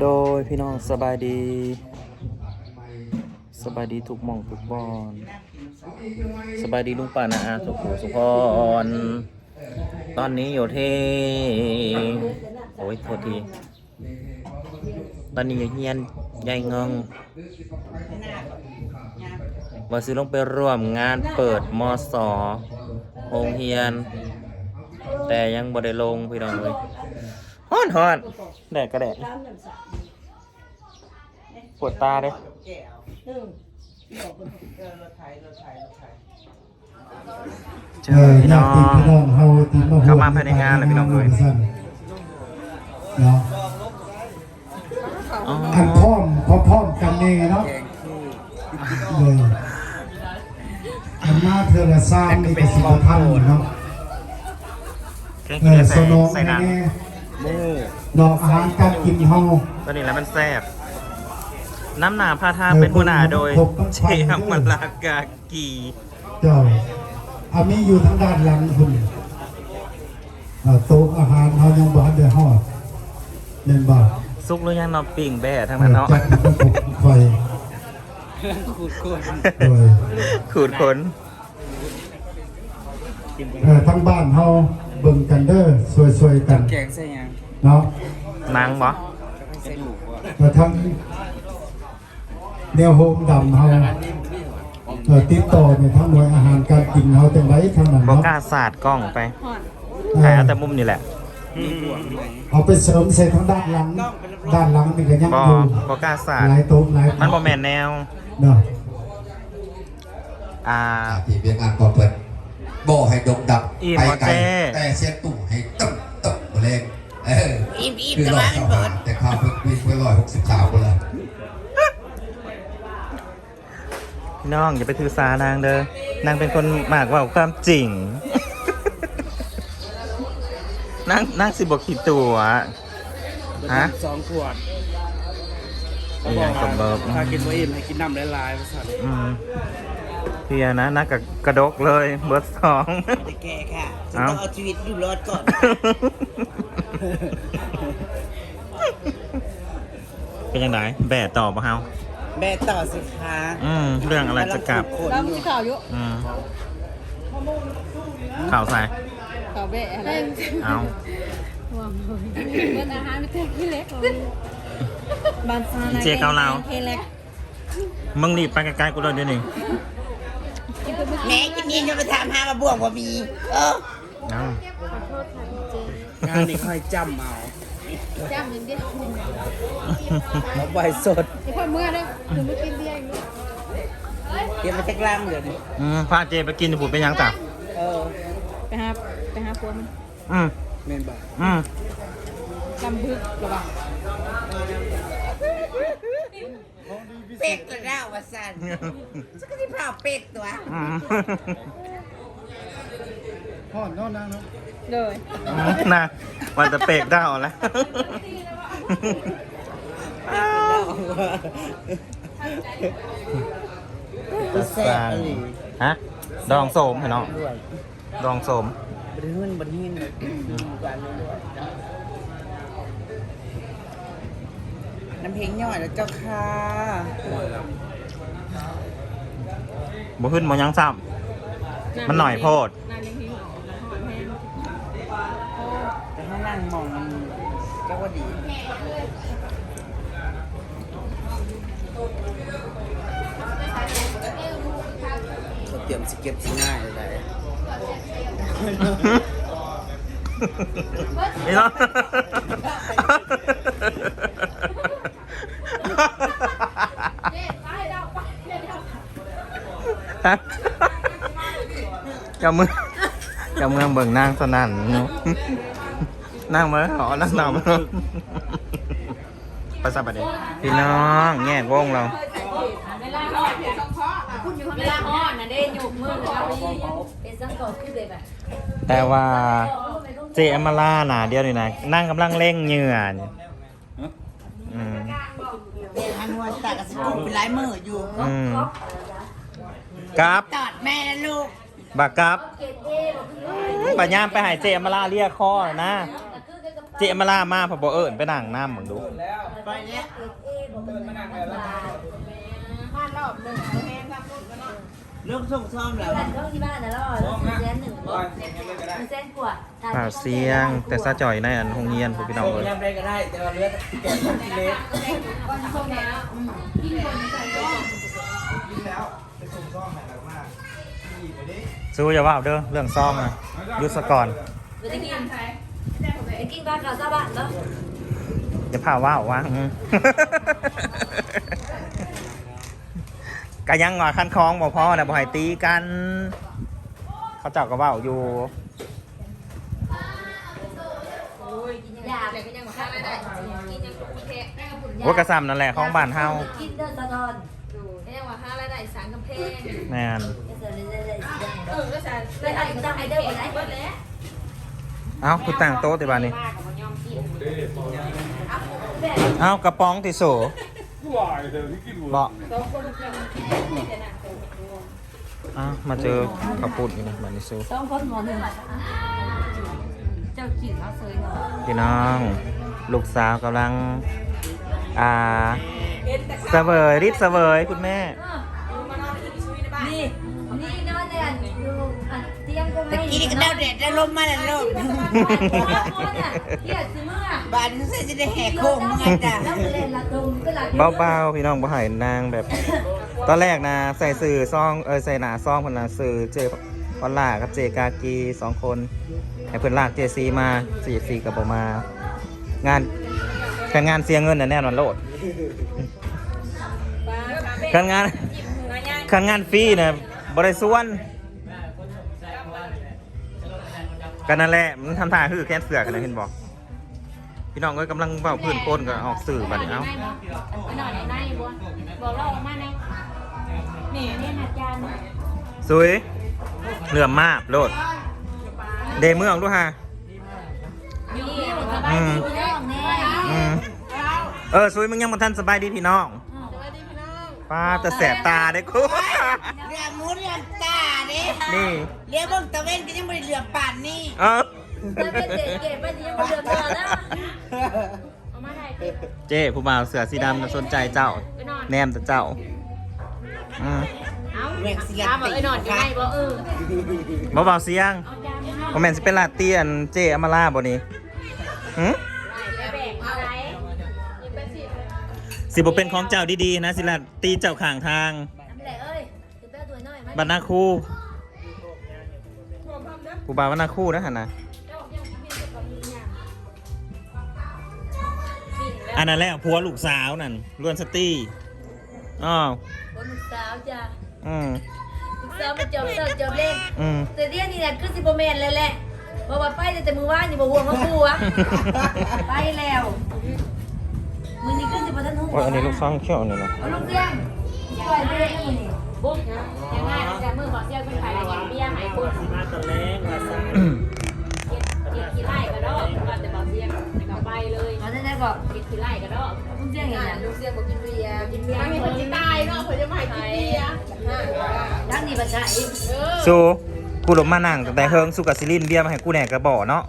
โดยพี่น้องสบายดี สบายดีทุกมองทุกบอนสบายดีลุงป่านะอาสุขสุพรตอนนี้อยู่ที่โอ้ยโทษที ตอนนี้อยู่เฮียนยายเงงว่าซื้อลงไปร่วมงานเปิดมสโรงเรียน แต่ยังบ่ได้ลงพี่น้องเลย ฮ้อนฮ้อนแดดก็แดดปวดตาเด้เจอพี่น้องพี่น้องเฮาที่มาเข้ามาภายในงานเลยพี่น้องเอ้ยเนาะอ๋ออันพร้อมพร้อมพร้อมกันนี่เนาะเลยอันมาเธอละซ้ำนี่ก็สิบพันเนาะเครื่องเอกินอใส่สนองใส่น้แน่ๆ ดอกอาหารการกินเฮาำตัวนี้แล้วมันแซ่บน้ำหนาพาทางเป็นหัวหน้าโดยเชฟมลากากีเจ้าอามีอยู่ทางด้านหลังคุณเอ่อโต๊ะอาหารเฮายังบ่ทันได้ฮอดเล่นบ่ซุกหรือยังเนอปิ่งแบ่ทั้งนั้นเนาะจัดมันก็ผมไฟขูดคนโดยขูดขนเอ่อทั้งบ้านเฮาเบิ่งกันเด้อสวยๆกันแกงใส่หยัง เนาะนางบ่ใส่หมูว่ะเอ่อทั้งแนวโฮมดำเฮาเอ่อติดต่อในทั้งหน่วยอาหารการกินเฮาจังไดทั้งนั้นบเนาะกล้าสาดกล้องไปเอ่ถ่ายอเอาแต่มุมนี่แหละเอาไปเสริมใส่ทั้งด้านหลัง ด้านหลังนี่ก็ยังบอยู่บอกล้าสาดหลายโต๊ะหลายมันบ่แม่นแนว เนาะอ่าที่เวียดนามก็เปิดบ่ให้ดงดับอิ่มไปบ่ไกลเจ้ แต่เสียงตุ่มให้ตึ๊บตึ๊บบ่เลง เอออิ่มอิ่มคือแต่ร้อว่ายมันสาเปิดแต่ข้าวเพิ่งวิ่งไปร้อยหกสิบสาวคนละพี่น้องอย่าไปถือสานางเด้อนางเป็นคนมากเว่าความจริง นางนางสิบอกขีดตัว ฮะสองขวดอีหยังกับเบิบถ้ากินบ่อิ่มให้กินน้ำหลายๆภาษาอืมเพียนะนักกับกระดกเลย เบิร์สอง แต่แกค่ะฉันเอาต้องเอาชีวิตอยู่รอดก่อน เป็นยังไงแบดต่อปะเฮาแม่ต่อสิคะอืมเรื่องอะไรจะกลับคนเราอมียู่ข่าวเยอะอืมข่าวใส่ข่าวเบะอะไรเอาว้าวเงินอาหารไม่เท่าที่เล็กบ้านฟ้าเจ๊เกาเหลาเล็กมึงรีบไปไกลๆกูเลยเดี๋ยวนี้แม่กินนี่จะไปถามหามาบวกว่ามี เออเอา งานนี้ค่อยจำเอาจ้างเงินเดียวเอาใบสดไอ้พ่อเมื่อเด้อคือไม่กินเบียร์อยู่เก็บมาจากล่างเดี๋ยวนี้อืมพาเจไปกินจะผูดเป็นยังจ้ะเออไปหาไปหาผัวมันอืมเมนบ่อืมลำพึกระวังเป็กตัวเล่าว่าสั่นฉันก็ที่เผาเป็กตัว อืม พ่อเนาะนางเนาะเลยนะมันจะเปกได้เอาแล้วตัวแซ่บอะไรฮะ ดองโสมเห็นเนาะด้วยดองโสมบริเวณบริเวณกันน้ำเพลงย่อยแล้วเจ้าค่ะบ่ขึ้นบ่ยังซ้ำมันหน่อยโพด ดีเขาเตรียมสเก็ตที่ง่ายเลย นี่เนาะจะมือจะมือเบิ่งนางสนั่นเนาะ นั่งมาหอนั่งนำภาษาประเดี๋ยวพี่น้องแง่วงเราเวลาหอนเวลาหอนนะเด้หยุกมือเราเป็นสังกอคือแบบแต่ว่าเจอมาล่าหนาเดียวนี่นะนั่งกำลังเร่งเหงื่อเนี่ยอืมอันวันตากระสกุลเป็นลายมืออยู่อืมกับตอดแม่และลูกบักกับบักยามไปหายเจมาล่าเรียกข้อนะ เจมาล่ามาพอบ่เอิญไปนั่งน้ำมึงดูไปเนี้ยบ้านรอบหนึ่งแพงครับพุ่นก็เนาะเรื่องส่งซ่อมแล้วบ้านเขาที่บ้านนะแล้วแล้วแสนหนึ่งบ่แสนกว่าผ่าเสียง แต่ซาจ่อยในอันโรงเรียนพวกพี่น้องเลยยำได้ก็ได้แต่ว่าเลือดแก่กิเล็กก้อนส้มแล้วยิ่งคนใส่ก้อนกินแล้วไปส่งซ่อมให้เรามากนี่ไปดิสู้อย่าว่าเอาเด้อเรื่องซ่องนะยุดซะก่อน ไปกินไปกินบ้านเขาซาบ้านเนาะพ่าพาว่าววะก็ยังว่าคันคองบ่พอนะบ่ให้ตีกัน เขาเจ้าก็เว้าอยู่อยากเลยก็ยังข้าวไม่ได้กินยังมีแพงได้กับผุนยาว่ากระซำนั่นแหละของบ้านเฮากินเดินตะนอนดูได้ยังว่าห้ารได้สารกำแพงแม่นเออก็สารได้ไอ้ตั้งไอ้เด้อไอ้เบิดแล้ว เอ้าคุณตั้งโต๊ะติบานนี้เอ้ากระป๋องติโสบอกอ้าวมาเจอข้าวปุ้นอีกนะบันนี้ซูต้องคนหมอหนึ่งเจ้ากินเอาเซยเนาะพี่น้อง ลูกสาวกำลัง อ่าเสวยริบเสวยคุณแม่ ก็ไม่ตะกี้นี่ก็เดาแดดได้ลมมาแล้วลูกเฮียซื้อเมื่อบ้านนี้ใส่จะได้แหกโค้งมึงไงจ้ะแล้วไปเล่นละตรงก็ละเบาๆพี่น้องบ่ใหายนางแบบ ตอนแรกนะใส่สื่อซองเออใส่หนาซองคนละสื่อเจพอลล่ากับเจกากีสองคนให้เพิ่นลากเจซีมาเจซีกับผมมา งานการงานเสียเงินน่ะแน่นอนโลดการงานการงานฟรีนะบริส่วน กันนั่นแหละมันทำท่าคือแค่เสือกันนะเห็นบอกพี่น้องก็กำลังเบาพื้นโคนก็ออกสื่อบัดนี้เอ้าไปนอนในในบัวบอกเราออกมาในนี่นี่อาจารย์สวยเหลื่อมมากโลด เดเมืองด้วยฮะอยู่นี่สบายดีพี่น้องแน่อืมเออสวยมึงยังมาทันสบายดีพี่น้องป้าจะแสบตาได้คุเรื่องหมูเรื่องตาเด้ นี่เรียกเบิ่งตะเว้นก็ยังไม่ได้เหลือป่านนี่เออแล้วเป็นเด็กเก็บไปยังไม่เดือดร้อนนะเอามาได้ติเจ้ผู้บ่าวเสือสีดำน่ะสนใจเจ้า ไปนอนแนมแต่เจ้าอืมเอาแม่งสิตามบอกไอ้นอนอยู่ไหนบ่เออบ่เบาเสียงเอาจานมาคอมเมนต์สิเป็นลาเตียนเจอมาลาบ่นี่หืมแบ่งอะไรสิบ่เป็นของเจ้าดีๆนะสิลาตีเจ้าข้างทาง ทำไรเอ้ยคือแป้ตัวน้อยมั้ยบรรณาคู่ ผู้บ่าวบรรณาคู่นะฮะนะอันนั้นแหละผัวลูกสาวนั่นล้วนสตี้อ๋อคนลูกสาวจ้ะอืมลูกสาวมาจบเสิร์ฟจบเล่นอืมแต่เดี๋ยวนี้น่ะคือสิบ่แม่นเลยแหละเพราะว่าไปแต่มือว่านอยู่บ่ห่วงมาคู่วะไปแล้วมือนี้คือสิบ่ทันฮู้โอ้ยอันนี้ลูกซองเขียวนี่เนาะเอาลูกเสียงช่วยเด้มื้อนี้ บุ๊กยังไงจะมือบอกเสียงเป็นไผแล้วเบียร์ให้คุณมาตอนแรกมาสั่งเก็บเก็บขี้ไล่ก็ดอกว่าแต่บอกเสียงก็ไปเลยเอาได้ๆก็เก็บขี้ไล่ก็ดอกลูกเสียงเห็นหยังลูกเสียงบ่กินเบียร์กินเบียร์มีคนสิตายเนาะเพิ่นจะมาให้กินเบียร์ดังนี้บ่ใช่สู้กูหลบมานั่งตั้งแต่เฮิงสุกบซิลินเบียร์มาให้กูแหน่กระบอกเนาะ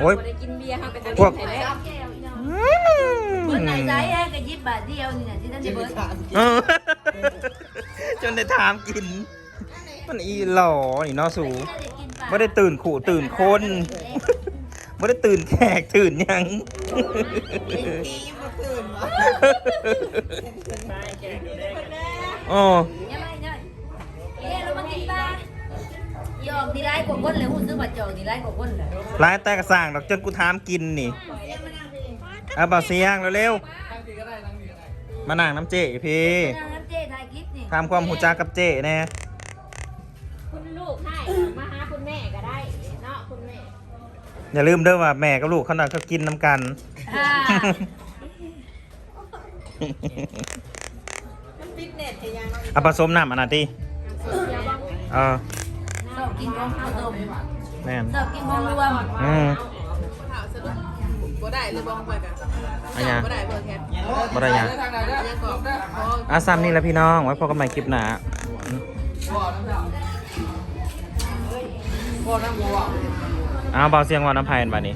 โอ๊ยได้กินเบียร์เฮาก็จะพวกให้แล้วแก้วอีน้องอืเบิดไหนมใจแฮก็ยิบบาทเดียวนี่น่ะที่ท่านจะเบิดเออ จนได้ถามกิน มันอีหล่อนี่เนาะสูไม่ได้ตื่นขู่ตื่นคนไม่ได้ตื่นแขกตื่นหยัง ตียังบ่ตื่นวะโอ้ยังไงเนี่ยเอ๊ะเรามากินปลาจอกดีไรกว่าคนเลยหุ่นซื้อมาจอกดีไรกว่าคนเลยร้ายแต่กระสั่งดอกจนกูถามกินนี่เอาเบาเสียงเร็วๆมานั่งน้ำเจพี่ นั่งน้ำเจ๊ ถ่ายคลิปนี่ทำความหูจักกับเจแน่คุณลูกให้มาหาคุณแม่ก็ได้เนาะคุณแม่อย่าลืมเด้อว่าแม่กับลูกเขาน่ะเขากินน้ำกัน อ่าเอาผสมน้ำอันนั้นดิเออชอบกินของข้าวต้มแม่น ชอบกินของรวม อืมบ่ได้เอันอะไรนะ บ่ได้บอร์แคทได้หยังอนเราะ อาซัมนี่แหละพี่น้อง ไว้พบกันใหม่คลิปหน้า พ่อ้าวเบาเสียงว่าน้ำพายกันบานี้